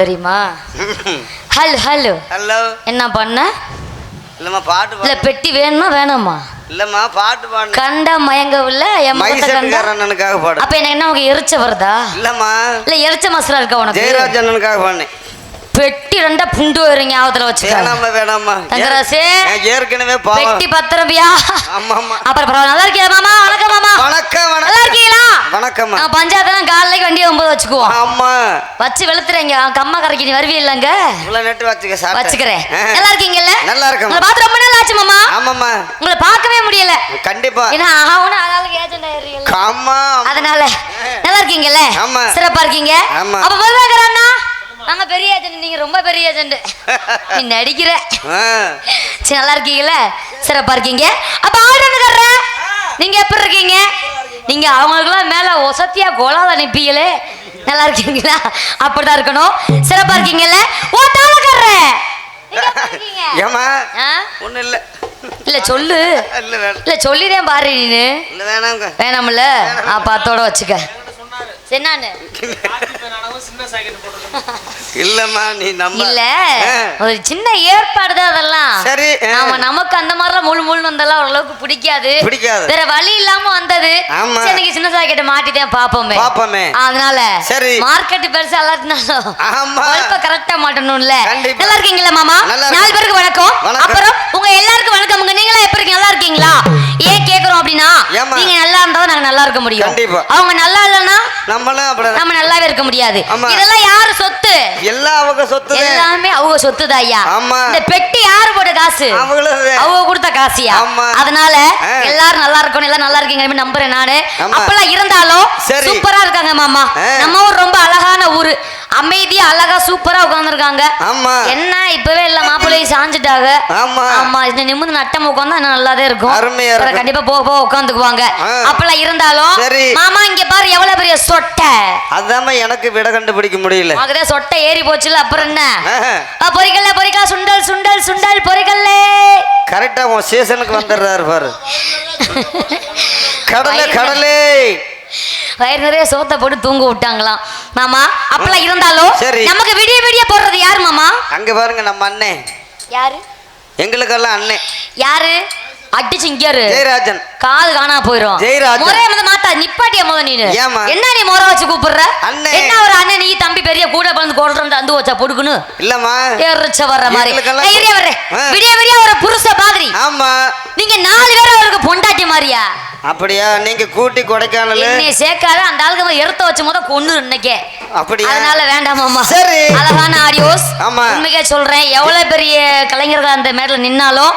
தெரியுமா? Hello hello. Hello. என்ன பண்ண? இல்லம்மா பாட்டு இல்ல பாடு. பெட்டி வேணுமா வேணாமா? இல்லம்மா பாட்டு பாடு. கண்டா மயங்கவில்ல என் முகத்தை கண்டா? செட்டுக்காரனுக்காக பாடு. அப்ப எனக்கு என்ன உனக்கு எரிச்ச வருதா? இல்லம்மா. இல்ல எரிச்ச மசரா இருக்கா உனக்கு? ஜெயராஜ் அண்ணனுக்காக பாடினேன். பெட்டி ரெண்டா புண்டு வருங்க ஞாபகத்துல வச்சுக்க வேணாம்மா வேணாம்மா. தங்கராசு. ஏற்கனவே பெட்டி பத்து ரூபியா ஆமா ஆமா அப்புறம் பரவாயில்ல நல்லா இருக்கியா மாமா? வணக்கம் மாமா. வணக்கம் நல்லா வணக்கம் இருக்கீங்களா? வணக்கம்மா. நான் பஞ்சாயத்து காலைக்கு வண்டி ஒன்பது வச்சுக்குவோம். ஆமா. வச்சு வெளுத்துறீங்க. கம்மா கரைக்கு நீ வருவீ இல்லங்க இவ்வளவு நெட்டு வச்சுக்க சாப்பிட்டேன். வச்சுக்கிறேன். நல்லா இருக்கீங்கல்ல? நல்லா இருக்கேம்மா. உங்களை பார்த்து ரொம்ப நாள் ஆச்சு மாமா. ஆமாம்மா. உங்களை பார்க்கவே முடியல. கண்டிப்பா. ஏன்னா ஆகணும் ஆளாளுக்கு ஏஜென்ட் ஆயிடுறீங்க ஆமா அதனால நல்லா இருக்கீங்கல்ல? ஆமா. சிறப்பா இருக்கீங்க. ஆமா. அப்ப மதுராகர் அண்ணா? நாங்க பெரிய ஏஜென்ட் நீங்க ரொம்ப பெரிய ஏஜென்ட் நீ நடிக்கிற. சரி நல்லா இருக்கீங்கல்ல? சிறப்பா இருக்கீங்க. அப்ப ஆடுறதுக்கார நீங்க எப்படி இருக்கீங்க? நீங்க அவங்களுக்குலாம் மேல ஒசத்தியா கோலாத அனுப்பிங்களே நல்லா இருக்கீங்களா? அப்படிதான் இருக்கணும். சிறப்பா இருக்கீங்கல்ல? ஓ தாளக்கார நீங்க எப்படி இருக்கீங்க? ஏம்மா? ஆ? ஒண்ணும் இல்ல. இல்ல சொல்லு. இல்ல சொல்லிதான் பாரு நீனு. வேணாம்ல? ஆ பாத்தோட வச்சுக்க. சென்னான்னு இல்லம்மா நீ நம்ம இல்ல ஆ. ஒரு சின்ன ஏற்பாடு தான் அதெல்லாம் சரி. ஆமா நமக்கு அந்த மாதிரிலாம் முழு முழு வந்தெல்லாம் ஓரளவுக்கு பிடிக்காது பிடிக்காது. வேற வழி இல்லாம வந்தது ஆமா. சின்ன சாக்கெட்ட மாட்டிட்டேன் பாப்போமே பாப்போமே. அதனால சரி. மார்க்கெட் பெருசா எல்லாத்தினாலும் ஆமா. கரெக்டா மாட்டணும்ல. நல்லா இருக்கீங்களா மாமா. நாலு பேருக்கு வணக்கம் வணக்கம். அப்புறம் உங்க எல்லாருக்கும் வணக்கம்ங்க நீங்களா எப்படி இருக்கீங்க நல்லா இருக்கீங்களா இருக்க முடியும் கண்டிப்பா. அவங்க நல்லா இல்லைன்னா நம்மளும் அப்படிதான் நம்ம நல்லாவே இருக்க முடியாது. இதெல்லாம் யாரு சொத்து எல்லாம் அவங்க சொத்து எல்லாமே அவங்க சொத்து ஐயா ஆமா. இந்த பெட்டி யாரு போட்ட காசு அவங்க கொடுத்த காசியா. அதனால. எல்லாரும் நல்லா இருக்கணும் எல்லாம் நல்லா இருக்கீங்க நம்புறேன் நானு. அப்பெல்லாம் இருந்தாலும். சூப்பரா இருக்காங்க மாமா. நம்ம ஊர் ரொம்ப அழகான ஊரு அமைதியா அழகா சூப்பரா உட்கார்ந்துருக்காங்க. ஆமா. என்ன இப்பவே இல்ல மாப்பிள்ளையும் சாஞ்சிட்டாங்க. ஆமா. ஆமா இந்த நிமிந்து நட்டம் உட்காந்தா இன்னும் நல்லாதான் இருக்கும். அருமையா இருக்கும். கண்டிப்பா போக போக உட்காந்துக்குவாங்க. அப்பெல்லாம் இருந்தாலும். மாமா இங்க பாரு எவ்வளவு பெரிய சொட்டை. அதாம்மா எனக்கு விட கண்டுபிடிக்க முடியல. அதுதே சொட்டை ஏறி போச்சுல அப்புறம் என்ன? பொரிக்கல்ல பொரிக்கா சுண்டல் சுண்டல் சுண்டல் பொரிக்கல்லே கரெக்டா உன் சீசனுக்கு வந்துடுறாரு பாரு. கடலை கடலே. வயிறு நிறைய சோத்தை போட்டு தூங்க விட்டாங்களாம். மாமா அப்பெல்லாம் இருந்தாலும் சரி. நமக்கு விடிய விடிய போடுறது யாரு மாமா? அங்க பாருங்க நம்ம அண்ணன் யாரு? எங்களுக்கெல்லாம் அண்ணன் யாரு? அடிச்சு இங்கேரு ஜெயராஜன். காது காணா போயிரும். ஜெயராஜன். முறைய வந்து மாத்தா நிப்பாட்டிய முத ஏம்மா? என்ன நீ முறை வச்சு கூப்பிடுற? அண்ணே. என்ன ஒரு அண்ணன் நீ தம்பி பெரிய கூட பறந்து கொள்றது அந்த வச்சா பொடுக்குன்னு? இல்லம்மா. எரிச்ச வர்ற மாதிரி. வர்றேன் ஆ. விடிய விடிய ஒரு புருஷ மாதிரி. ஆமா. நீங்க நாலு பேர் அவருக்கு பொண்டாட்டி மாதிரியா? அப்படியா? நீங்க கூட்டி கொடைக்கானல்? என்னை சேர்க்காத அந்த ஆளுக்கு எருத்த வச்ச முத கொண்டு இன்னைக்கே. அப்படியா? அதனால வேண்டாம் மாமா சரி. அழகான ஆடியோஸ். ஆமா. உண்மைக்கே சொல்றேன் எவ்வளவு பெரிய கலைஞர்கள் அந்த மேடல நின்னாலும்.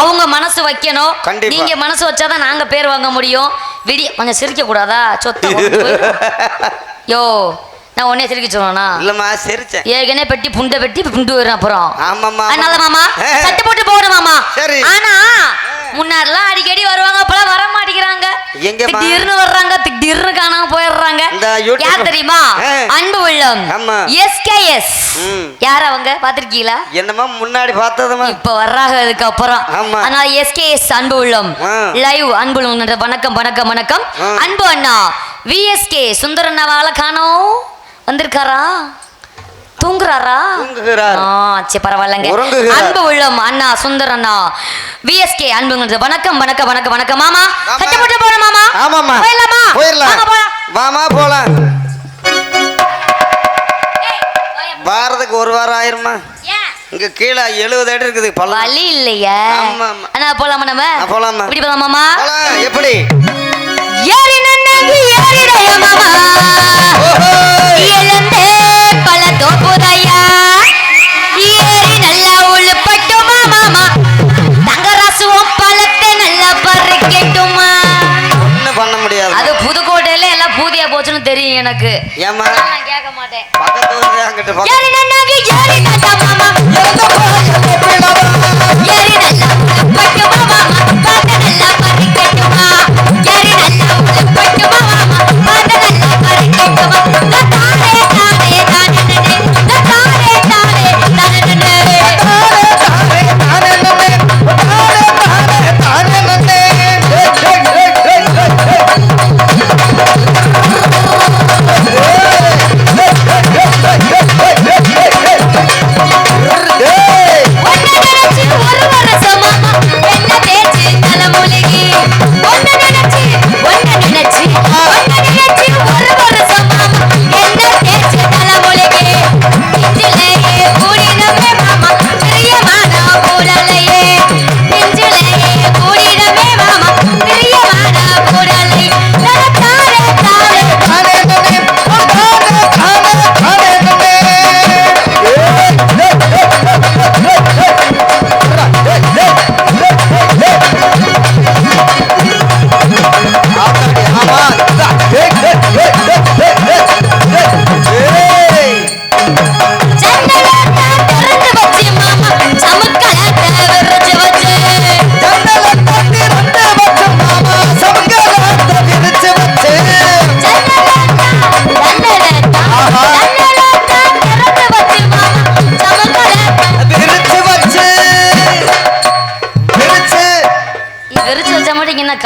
அவங்க மனசு வைக்கணும். நீங்க மனசு வச்சாதான் நாங்க பேர் வாங்க முடியும். விடிய கொஞ்சம் சிரிக்க கூடாதா? சொத்த யோ நான் உடனே சிரிக்க சொல்லணும்னா? இல்லம்மா சிரிச்சேன். ஏற்கனவே பெட்டி புண்டை பெட்டி புண்டு வரும் அப்புறம். ஆமாம்மா அதனால மாமா ஆ. சட்டு போட்டு போகணும் மாமா. சரி. ஆனா முன்னாடிலாம் அடிக்கடி வருவாங்க அப்பெல்லாம் வர மாட்டேங்கிறாங்க எங்கம்மா? திடீர்னு வர்றாங்க திடீர்னு காணாம போயிடுறாங்க யார் தெரியுமா. அன்பு உள்ளம். எஸ்கேஎஸ். யார் அவங்க பாத்திருக்கீங்களா என்னம்மா முன்னாடி பார்த்ததுமா இப்ப வர்றாங்க அதுக்கு அப்புறம். அதனால எஸ்கேஎஸ் அன்பு உள்ளம். லைவ் அன்பு உள்ளம் வணக்கம் வணக்கம் வணக்கம். அன்பு அண்ணா விஎஸ்கே சுந்தர அண்ணாவால காணோம் வந்திருக்காரா தூங்குறாரா? தூங்குகிறார். சரி பரவாயில்லைங்க. அன்பு உள்ளம் அண்ணா சுந்தர் அண்ணா விஎஸ்கே அன்புங்கிறது வணக்கம் வணக்கம் வணக்கம் வணக்கம். மாமா. கட்டப்பட்டு போறோம் மாமா. ஆமாம்மா. போயிடலாமா? போயிடலாம். வாங்க போலாம். வாரத்துக்கு ஒரு வாரம் ஆயிருமா? இங்க கீழே எழுபது அடி இருக்குது வழி இல்லையா. அண்ணா போலாமா நம்ம? போலாமா. இப்படி போலாமாமா போலாம். எப்படி? ஏறி நன்னங்கி ஏறிடைய மாமா. இழந்தே. பல தோப்புதையா ஏறி நல்லா உழுப்பட்டுமா மாமா? தங்கராசுவும் பழத்தை நல்லா பறிக்கட்டுமா? ஒன்றும் பண்ண முடியாது. அது புதுக்கோட்டையில எல்லாம் பூதியா போச்சுன்னு தெரியும் எனக்கு. அதனால நான் கேட்க மாட்டேன். பக்கத்து ஊர்ல அங்கிட்டு பக்கம் ஏறி நன்னங்கி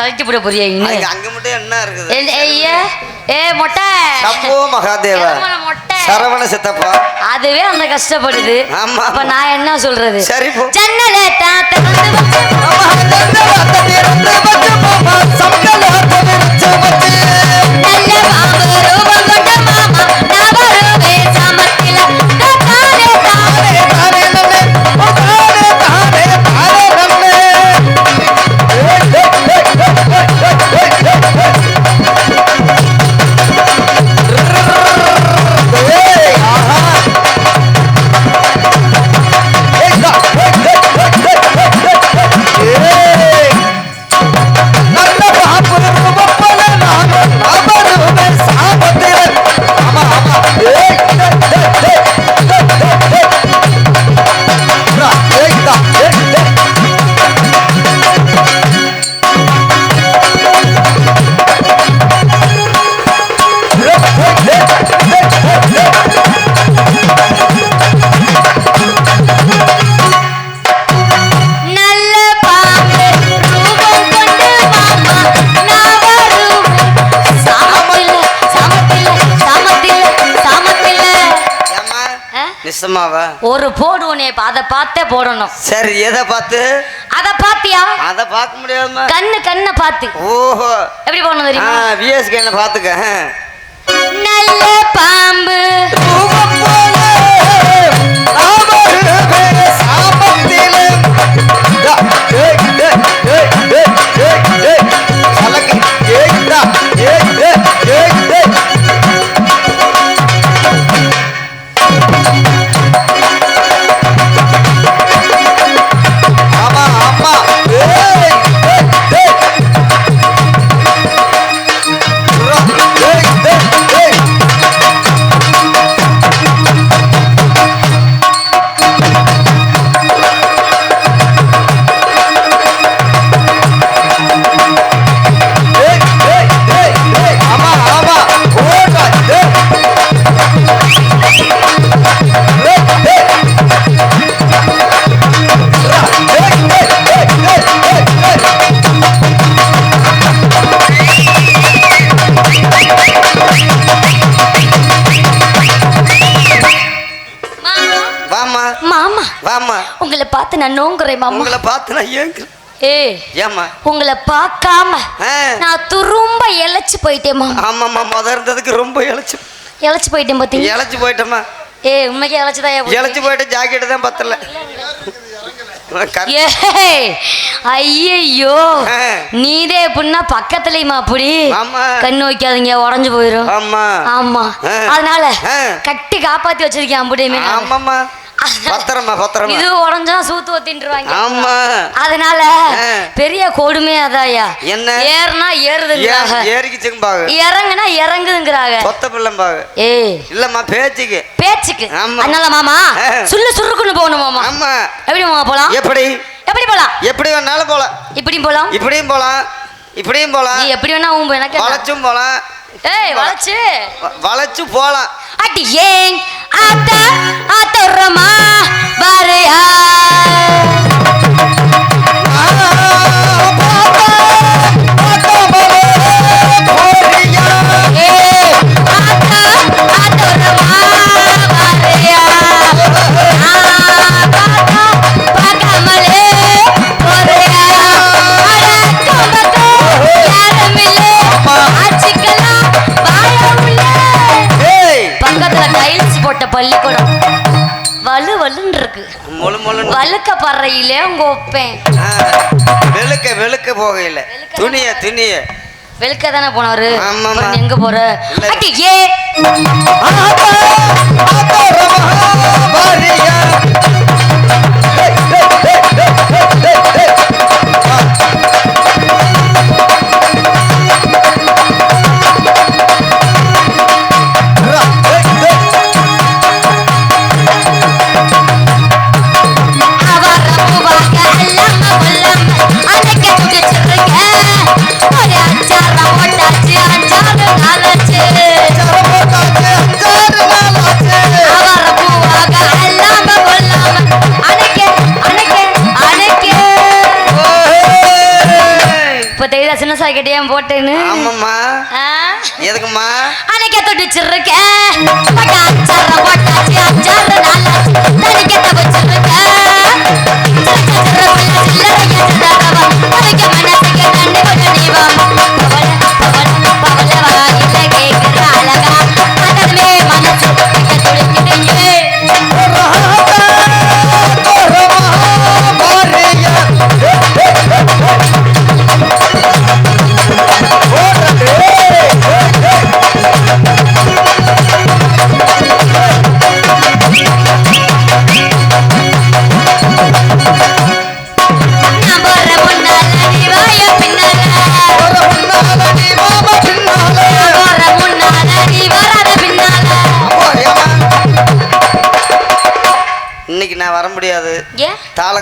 கழட்டி போட போறியா? அங்க மட்டும் என்ன இருக்குது ஏ- மொட்டை சம்போ மகாதேவா மொட்டை சரவண சித்தப்பா அதுவே அந்த கஷ்டப்படுது ஆமா. அப்ப நான் என்ன சொல்றது சரி ஜன்னலை தாத்த நிசமாவா ஒரு போடு உன்னை அதை பார்த்தே போடணும். சரி எதை பார்த்து? அத பாத்தியா அதை பார்க்க முடியாதுமா. கண்ணு கண்ணை பார்த்து. ஓஹோ. எப்படி போடணும் தெரியுமா? விஎஸ்கே பார்த்துக்க நல்ல பாம்பு. மாமா. உங்களை பார்த்து நான் ஏங்க உங்களை பார்க்காம நான் துரும்ப இழைச்சு ஆமாம்மா முத இருந்ததுக்கு ரொம்ப இழைச்சு. இழைச்சு போயிட்டேன் பாத்தீங்க இழைச்சு போயிட்டோம்மா. ஏய் உண்மைக்கு இழைச்சுதான் இழைச்சு போயிட்டு ஜாக்கெட்டு தான் பத்தல. ஆ. நீதே எப்படின்னா பக்கத்துலயுமா அப்படி. கண்ணு வைக்காதீங்க உடஞ்சு போயிரும். ஆமா. ஆமா. அதனால. கட்டி காப்பாத்தி வச்சிருக்கேன் அப்படியுமே நான். ஆமாம்மா பத்திரமா பத்திரமா. இது உடஞ்சா சூத்து ஒத்தின்றுவாங்க. ஆமா. அதனால. பெரிய கொடுமை அதாயா என்ன? ஏறுனா ஏறுதுங்கிறாங்க. ஏ- ஏறிக்கிச்சுங்க பாகு இறங்குனா இறங்குதுங்கிறாங்க. சொத்த பிள்ளம் பாகு ஏய். இல்லம்மா பேச்சுக்கு. பேச்சுக்கு. ஆமா. அதனால மாமா. சுள்ளு சுருக்குன்னு போகணும் மாமா. ஆமா. எப்படி மாமா போலாம்? எப்படி? எப்படி போலாம்? எப்படி வேணாலும் போலாம். இப்படி போலாம்? இப்படியும் போலாம். இப்படியும் போலாம். எப்படி வேணா உன் எனக்கு? வளைச்சும் போலாம். ஏய் வளைச்சு. வளைச்சு போலாம். அடி ஏன்? ஆத்த ஆத்தோரமா வரையா பள்ளிக்கூடம். வலு வலுன்னு இருக்கு. வழுக்க பறையிலே உங்க ஒப்பேன். வெளுக்க வெளுக்க போகையில. துணிய துணிய. வெளுக்க தானே போனாரு எங்க போற? இல்ல. அடி ஏ. ஜாக்கெட்டையும் போட்டேன்னு? ஆமாம்மா? எதுக்குமா அன்னைக்கு தொட்டு வச்சிருக்கேன்.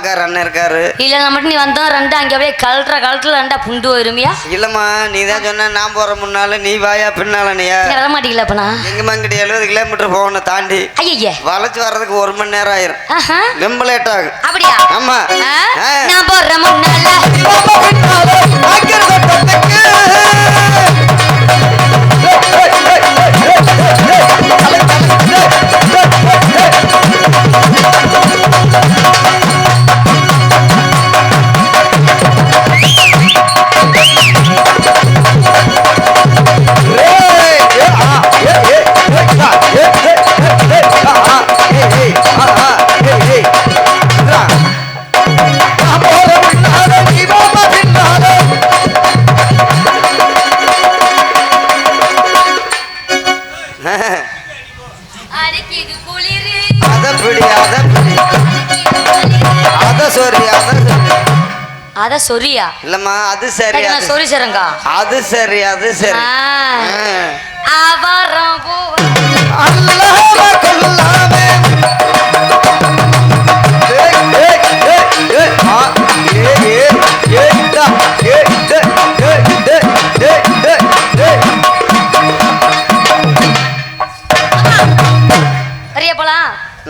தாளக்கார அண்ணன் இருக்காரு. இல்ல நான் மட்டும் நீ வந்தோம் ரெண்டு அங்க அப்படியே கழட்டுற கழட்டுல ரெண்டா புண்டு வருமியா? இல்லம்மா நீ தான் சொன்ன நான் போற முன்னால நீ வாயா பின்னால நீயா நீங்க வர மாட்டீங்களா அப்பனா? எங்க மங்கிட்ட எழுபது கிலோமீட்டர் போகணும் தாண்டி. ஐயே வளைச்சு வர்றதுக்கு ஒரு மணி நேரம் ஆயிரும். ஆஹா. ரொம்ப லேட் ஆகும் அப்படியா? ஆமா. ஆ? ஆ. நான் போடுற முன்னால. சொரியா இல்லம்மா அது சரி நான் அது சொரி சரங்கா அது சரி அது சரி. ஆ. அவரம்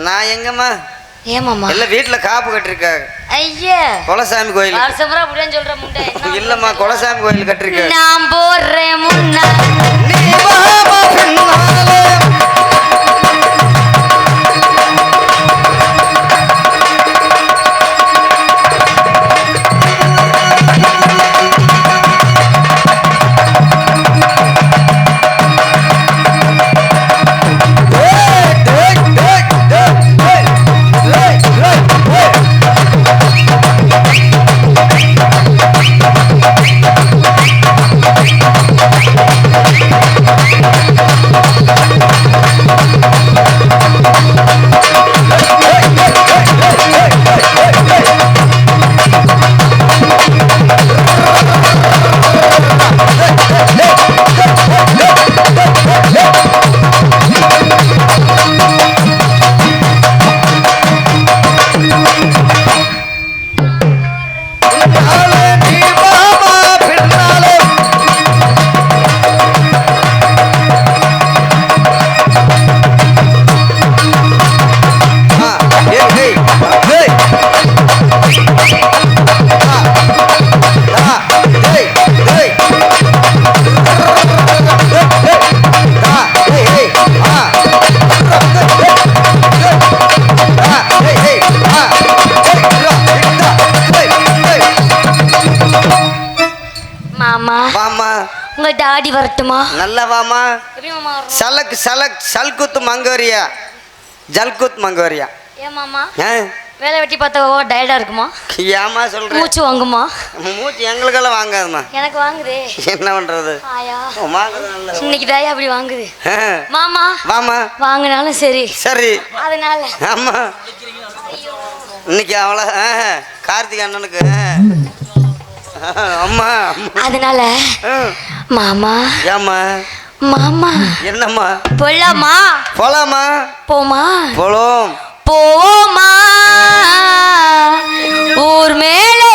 நான் எங்கம்மா? ஏமாமா எல்லாம் வீட்டுல காப்பு கட்டிருக்காங்க ஐயா. குலசாமி கோயில் வருஷம் அப்படியே சொல்ற முண்டை. இல்லம்மா குலசாமி கோயில் கட்டிருக்காங்க நான் போடுறேன் முன்னா சலக் சலக் சல்குத் மங்கோரியா? ஜல்குத் மங்கோரியா? ஏன் மாமா? ஆ? வேலை வெட்டி பார்த்தா டயர்டா இருக்குமா? ஏம்மா சொல்றேன் மூச்சு வாங்குமா? மூச்சு எங்களுக்கெல்லாம் வாங்காதுமா எனக்கு வாங்குதே. என்ன பண்றது. இன்னைக்கு தாயா அப்படி வாங்குது. மாமா. வாமா வாங்கினாலும் சரி. சரி. அதனால. ஆமா. இன்னைக்கு அவள ஆ, கார்த்திக் அண்ணனுக்கு. அம்மா. அதனால. மாமா. ஏம்மா? மாமா. என்னம்மா? போலாமா? போலாமா? போமா? போலாம். போவோமா? ஊர் மேலே.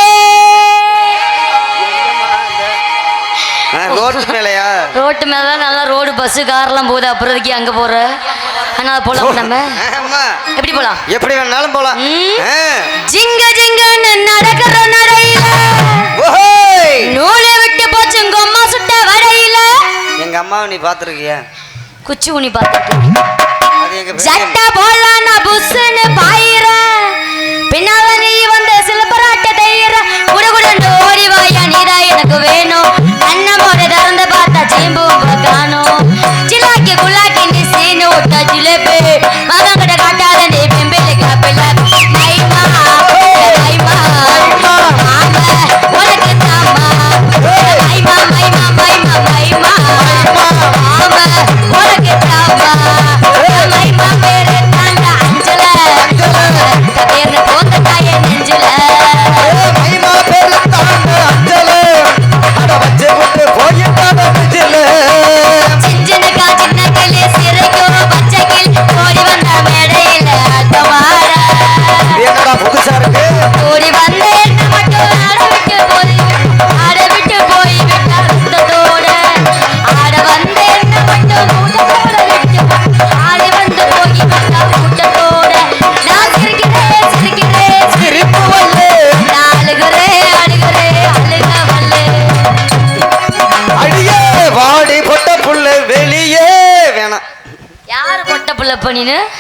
ரோட்டு மேலையா? ரோட்டு மேல தான் நல்லா ரோடு பஸ் கார்லாம் போகுது. அப்புறம் எதுக்கு அங்க போற? ஆனா போலாம் நம்ம? எப்படி போலாம்? எப்படி வேணாலும் போலாம். நீ பார்த்துருக்கிய? குச்சி உனி பார்த்துருக்கேன் அது எங்கள் ஜட்டை போடலாம் நான் பாயிற. பின்னால நீ வந்து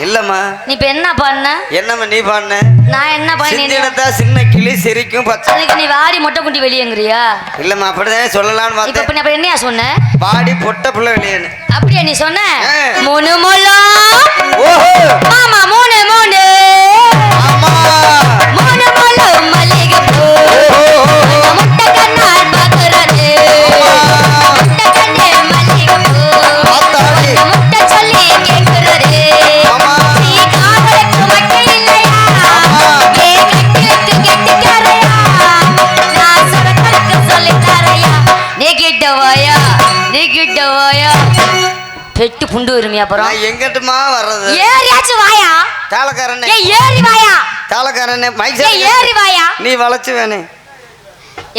இல்லம்மா. நீ இப்ப என்ன பண்ண? என்னம்மா நீ பாடின நான் என்ன பண்ணேன்? சிந்தினதா சின்ன கிளி சிரிக்கும் பச்சை. நீ வாடி மொட்டை குட்டி வெளியேங்கிறியா? இல்லம்மா அப்படிதான் சொல்லலாம்னு பார்த்தேன். இப்ப நீ அப்ப என்னையா சொன்ன? வாடி பொட்ட புள்ள வெளியேன்னு அப்படியா நீ சொன்ன. மூணு முழம். ஓஹோ. மாமா மூணு மூணு. ஆமா. பெட்டு புண்டு வருமே அப்புறம்? எங்கிட்டுமா வர்றது? ஏறியாச்சும் வாயா. தாளக்காரனே. ஏறி வாயா. தாளக்காரனே மைக் ஏறி வாயா. நீ வளைச்சு வேணே.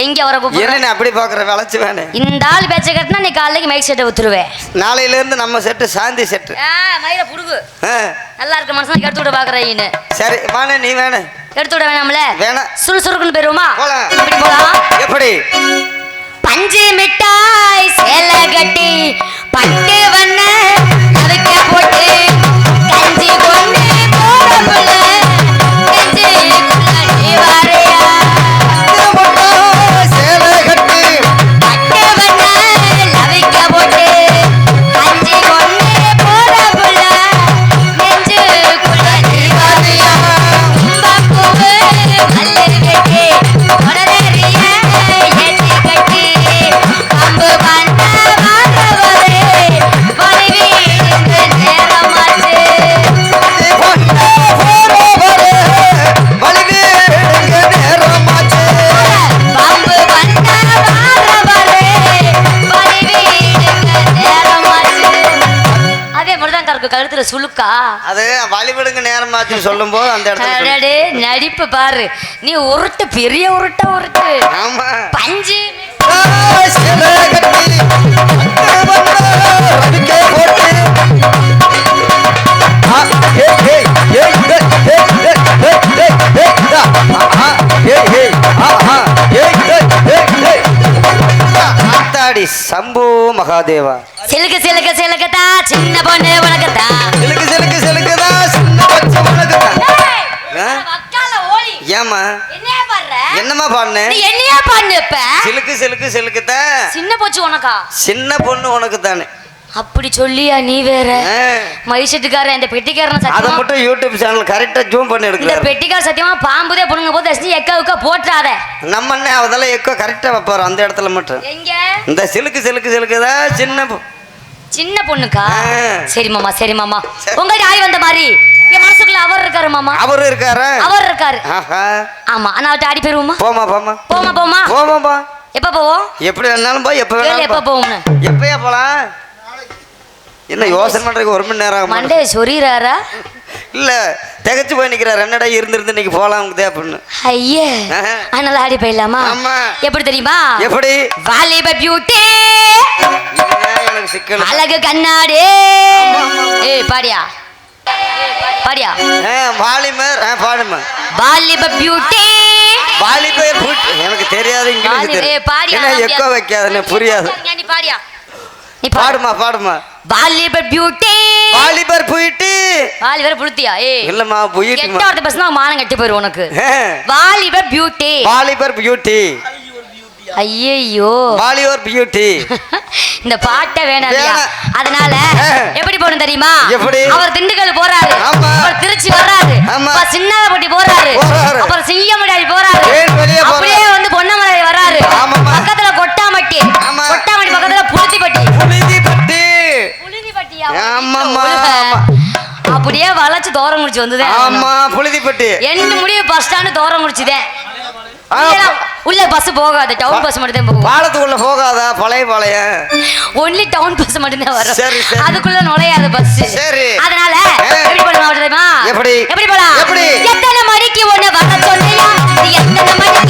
எங்க வர என்ன கூப்பிடுற நீ அப்படி பாக்குற வளைச்சு வேணே. இந்த ஆள் பேச்ச கட்டினா நீ காலைக்கு மைக் செட்டை வித்துருவேன் நாளையில இருந்து நம்ம செட்டு சாந்தி செட்டு ஆ மயில புடுகு நல்லா இருக்க மனுஷன் எடுத்து விட பாக்குறீன்னு சரி வாணே நீ வேணே. எடுத்து விட வேணாம்ல வேணாம் சுறுசுறுக்குன்னு போயிருவோமா போலாம். எப்படி போலாம். எப்படி? பஞ்சு மிட்டாய் சேலை கட்டி கஞ்சி கொண்டு சுளுக்கா? சுழுக்கா அது வழிபடுங்க நேரம் பார்த்து சொல்லும் போது அந்த இடத்துல நடிப்பு பாரு. நீ உருட்டு பெரிய உருட்ட உருட்டு. ஆமா. பஞ்சு. சம்போ மகாதேவா. சிலுக்கு சிலுக்கு சிலுக்கத்தா சின்ன பொண்ணு உலகத்தா பாடுற? என்னம்மா பாடின? என்னையா பாடு இப்ப? சிலுக்கு சிலுக்கு சிலுக்குதான் சின்ன போச்சு உனக்கா? சின்ன பொண்ணு உனக்கு தானே அப்படி சொல்லியா நீ வேற? மைசெட்டுக்காரன் இந்த பெட்டிக்காரன் அதை மட்டும் யூடியூப் சேனல் கரெக்டா ஜூம் பண்ணி இந்த எடுக்கிறாரு பெட்டிக்கார சத்தியமா பாம்புதே புடுங்க போது தர்ஷினி எக்க உக்க போட்டுறாத. நம்ம அண்ணன் அதெல்லாம் எக்கோ கரெக்டா வைப்பாரு அந்த இடத்துல மட்டும். எங்க? இந்த சிலுக்கு சிலுக்கு சிலுக்குதா சின்ன சின்ன பொண்ணுக்கா. சரி மாமா சரி மாமா. உங்கள்ட்ட ஆய் வந்த மாதிரி. என் மனசுக்குள்ள அவர் இருக்காரு மாமா. அவரு இருக்காரா? அவர் இருக்காரு. ஆமா நான் அவர்கிட்ட ஆடி போயிருவோமா? போமா போமா போமா போமா போமாப்பா எப்ப போவோம்? எப்படி வேணாலும் போய் எப்ப வேணாலும் எப்ப போ. போவோம்னு. எப்பயா போலாம்? என்ன யோசனை பண்றதுக்கு ஒரு மணி நேரம்? மண்டே சொரிறாரா இல்ல திகச்சு போய் நிக்கிறார். என்னடா இருந்திருந்து இன்னைக்கு போலாம் அப்படின்னு. ஐயே. அதனால ஆடி போயிடலாமா. எப்படி தெரியுமா? எப்படி? வாலிப பியூட்டி எனக்கு சிக்கல். அழகு கண்ணாடி. ஏய் பாடியா? பாடியா? வாலிமர் பாடுமா. வாலிப பியூட்டி வாலிபர் புட் எனக்கு தெரியாது இங்கிலீஷ்? எக்கோ வைக்காதுன்னு புரியாது. பாடியா நீ பாடு. பாடுமா பாடுமா. வாலிபர் பியூட்டி வாலிபர் போயிட்டு வாலிபர் புளுத்தியா ஏய் இல்லம்மா கெட்ட போயிட்டுமா வார்த்தை பேசினா மானம் கட்டி போயிரும் உனக்கு. வாலிபர் பியூட்டி வாலிபர் பியூட்டி ஐயையோ வாலிபர் பியூட்டி இந்த பாட்டை வேணாம் இல்லையா? வேணாம். அதனால. எப்படி போகணும் தெரியுமா? அவர் திண்டுக்கல் போறாரு. அப்புறம் திருச்சி வர்றாரு. அப்புறம் சின்னாபட்டி போறாரு. அப்புறம் சிங்கமுடாடி போறாரு? அப்படியே வந்து பொன்னமலை வர்றாரு. பக்கத்துல கொட்டாமட்டி. கொட்டாமட்டி பக்கத்துல புளுத்திப்பட்டி புழுதி பட்டி புழுதிப்பட்டியா. அப்படியே வளைச்சு தோரம் முடிச்சு வந்ததே ஆமா புழுதி பட்டி எண்டு முடிவு பஸ் ஸ்டாண்டு தோரம் முடிச்சுதேன் உள்ள பஸ் போகாது டவுன் பஸ் மட்டும் தான் போகும். பாலத்துக்குள்ள போகாதா? பழைய பழைய ஒன்லி டவுன் பஸ் மட்டும் தான் வரும். சரி சரி. அதுக்குள்ள நுழையாத பஸ் சரி. அதனால எப்படி போலாம் தெரியுமா எப்படி? எப்படி போலாம்? எப்படி? எத்தனை மணிக்கு ஒண்ணு வர சொல்லியா? எத்தனை மணி